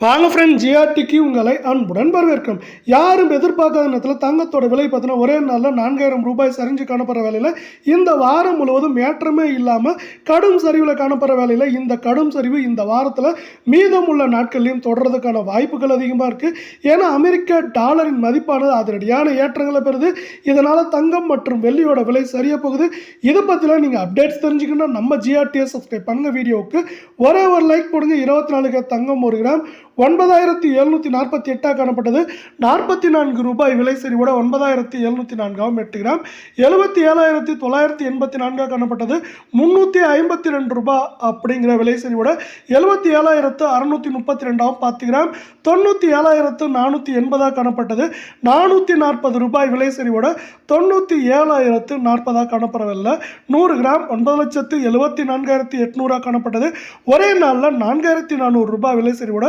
வாங்க ஃப்ரெண்ட் ஜிஆர்டிக்கு உங்களை அன்புடன் வரவேற்கும் யாரும் எதிர்பார்க்காத நேரத்தில் தங்கத்தோட விலை பார்த்தீங்கன்னா ஒரே நாளில் நான்காயிரம் ரூபாய் சரிஞ்சு காணப்படுற வேலையில் இந்த வாரம் முழுவதும் ஏற்றமே இல்லாமல் கடும் சரிவில் காணப்படுற வேலையில் இந்த கடும் சரிவு இந்த வாரத்தில் மீதமுள்ள நாட்கள்லையும் தொடர்றதுக்கான வாய்ப்புகள் அதிகமாக இருக்குது ஏன்னா அமெரிக்க டாலரின் மதிப்பானது அதிரடியான ஏற்றங்களை பெறுது. இதனால் தங்கம் மற்றும் வெள்ளியோட விலை சரியாக போகுது. இதை பற்றிலாம் நீங்கள் அப்டேட்ஸ் தெரிஞ்சுக்கணும் நம்ம ஜிஆர்டிஎஸ் சப்ஸ்கிரைப் பண்ணுங்கள் வீடியோவுக்கு. ஒரே ஒரு லைக் போடுங்க. இருபத்தி நாலுக்கு தங்கம் ஒரு கிராம். ஒன்பதாயிரத்தி எழுநூற்றி நாற்பத்தி எட்டாக காணப்பட்டது. நாற்பத்தி நான்கு ரூபாய் விலை சரிவோட ஒன்பதாயிரத்தி எழுநூற்றி நான்காகவும் எட்டு கிராம் எழுபத்தி ஏழாயிரத்தி தொள்ளாயிரத்தி எண்பத்தி நான்காக காணப்பட்டது. முந்நூற்றி ஐம்பத்தி ரெண்டு ரூபாய் அப்படிங்கிற விலை சரிவோட எழுபத்தி ஏழாயிரத்து அறநூற்றி முப்பத்தி ரெண்டாகவும் பத்து கிராம் தொண்ணூற்றி ஏழாயிரத்து நானூற்றி எண்பதாக காணப்பட்டது. நானூற்றி நாற்பது ரூபாய் விலை சரிவோட தொண்ணூற்றி ஏழாயிரத்து நாற்பதாக காணப்படவில்லை. நூறு கிராம் ஒன்பது லட்சத்து எழுபத்தி நான்காயிரத்தி எட்நூறாக காணப்பட்டது. ஒரே நாளில் நான்காயிரத்தி நானூறு ரூபாய் விலை சரிவோட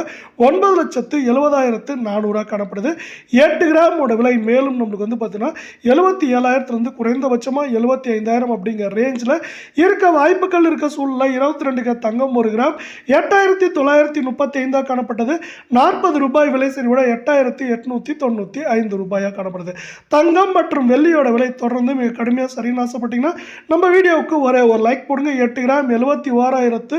ஒன்பது லட்சத்து எழுபதாயிரத்து நானூறாக காணப்படுது. எட்டு கிராமோட விலை மேலும் நம்மளுக்கு வந்து பார்த்தீங்கன்னா எழுபத்தி ஏழாயிரத்துலேருந்து குறைந்தபட்சமாக எழுபத்தி ஐந்தாயிரம் அப்படிங்கிற ரேஞ்சில் இருக்க வாய்ப்புகள் இருக்க சூழ்நிலை. இருபத்தி ரெண்டு கிராம் தங்கம் ஒரு கிராம். எட்டாயிரத்தி தொள்ளாயிரத்தி முப்பத்தி ஐந்தாக காணப்பட்டது. நாற்பது ரூபாய் விலை சரிவோட எட்டாயிரத்தி எட்நூற்றி தொண்ணூற்றி ஐந்து ரூபாயாக காணப்படுது. தங்கம் மற்றும் வெள்ளியோட விலை தொடர்ந்து மிக கடுமையாக சரின்னு ஆசைப்பட்டீங்கன்னா நம்ம வீடியோவுக்கு ஒரே ஒரு லைக் போடுங்க. எட்டு கிராம் எழுபத்தி ஓராயிரத்து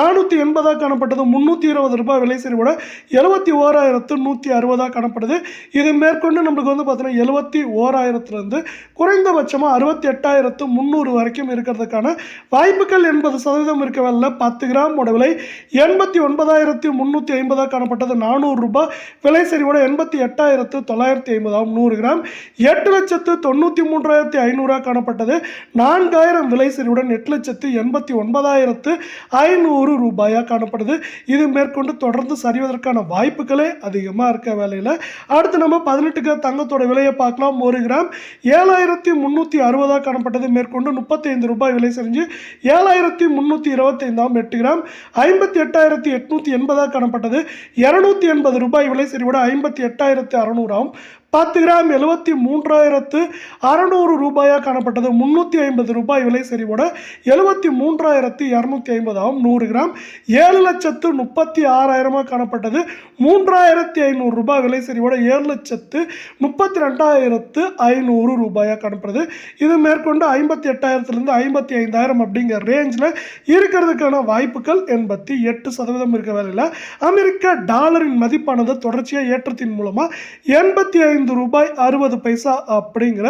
நானூற்றி எண்பதாக காணப்பட்டது. முந்நூற்றி இருபது ரூபாய் விலை சரிவோட எழுபத்தி ஓராயிரத்து நூற்றி அறுபதாக காணப்படுது. இது மேற்கொண்டு நம்மளுக்கு வந்து பார்த்தீங்கன்னா எழுபத்தி ஓராயிரத்துலேருந்து குறைந்தபட்சமாக அறுபத்தி எட்டாயிரத்து முந்நூறு வரைக்கும் இருக்கிறதுக்கான வாய்ப்புகள் எண்பது சதவீதம் இருக்கவில்ல பத்து கிராம் விலை எண்பத்தி ஒன்பதாயிரத்தி முந்நூற்றி ஐம்பதாக காணப்பட்டது. நானூறு ரூபாய். விலை சரிவோட எண்பத்தி எட்டாயிரத்து தொள்ளாயிரத்தி ஐம்பதாகும் நூறு கிராம். எட்டு லட்சத்து தொண்ணூற்றி மூன்றாயிரத்தி ஐநூறாக காணப்பட்டது. நான்காயிரம் விலை சரிவுடன் எட்டு லட்சத்து எண்பத்தி ஒன்பதாயிரத்து ஐநூறு ரூபாயாக காணப்படுது. இது மேற்கொண்டு தொடர்ந்து சரிவதற்கான வாய்ப்புகளே அதிகமாக இருக்க வேலையில். அடுத்து நம்ம பதினெட்டுக்கு தங்கத்தோட விலையை பார்க்கலாம். ஒரு கிராம் ஏழாயிரத்தி முந்நூற்றி அறுபதாக காணப்பட்டது. மேற்கொண்டு முப்பத்தைந்து ரூபாய் விலை செஞ்சு ஏழாயிரத்தி முந்நூற்றி இருபத்தைந்தாம் எட்டு கிராம் ஐம்பத்தி எட்டாயிரத்தி எட்நூற்றி எண்பதாக காணப்பட்டது. இரநூத்தி எண்பது ரூபாய் விலை சரிவோட ஐம்பத்தி எட்டாயிரத்தி அறநூறாம் பத்து கிராம் எழுபத்தி மூன்றாயிரத்து அறநூறு ரூபாயாக காணப்பட்டது. முந்நூற்றி ஐம்பது ரூபாய் விலை சரிவோட எழுபத்தி மூன்றாயிரத்து இரநூத்தி ஐம்பதாகவும் நூறு கிராம் ஏழு லட்சத்து முப்பத்தி ஆறாயிரமாக காணப்பட்டது. மூன்றாயிரத்தி ஐநூறு ரூபாய் விலை சரிவோட ஏழு லட்சத்து முப்பத்தி ரெண்டாயிரத்து ஐநூறு ரூபாயாக காணப்படுது. இது மேற்கொண்டு ஐம்பத்தி எட்டாயிரத்துலேருந்து ஐம்பத்தி ஐந்தாயிரம் அப்படிங்கிற ரேஞ்சில் இருக்கிறதுக்கான வாய்ப்புகள் எண்பத்தி எட்டு சதவீதம் இருக்க வேலையில் அமெரிக்க டாலரின் மதிப்பானது தொடர்ச்சியாக ஏற்றத்தின் மூலமாக எண்பத்தி ஐந்து ரூபாய் அறுபது பைசா அப்படிங்கிற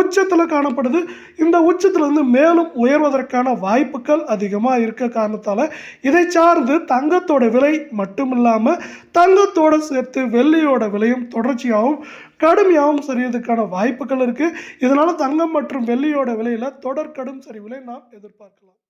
உச்சத்தில் காணப்படுது. இந்த உச்சத்திலிருந்து மேலும் உயர்வதற்கான வாய்ப்புகள் அதிகமாக இருக்க காரணத்தால் இதை சார்ந்து தங்கத்தோட விலை மட்டும் இல்லாமல் தங்கத்தோட சேர்த்து வெள்ளியோட விலையும் தொடர்ச்சியாகவும் கடுமையாகவும் சரியதுக்கான வாய்ப்புகள் இருக்குது இதனால் தங்கம் மற்றும் வெள்ளியோட விலையில் தொடர் கடும் சரிவிலை நாம் எதிர்பார்க்கலாம்.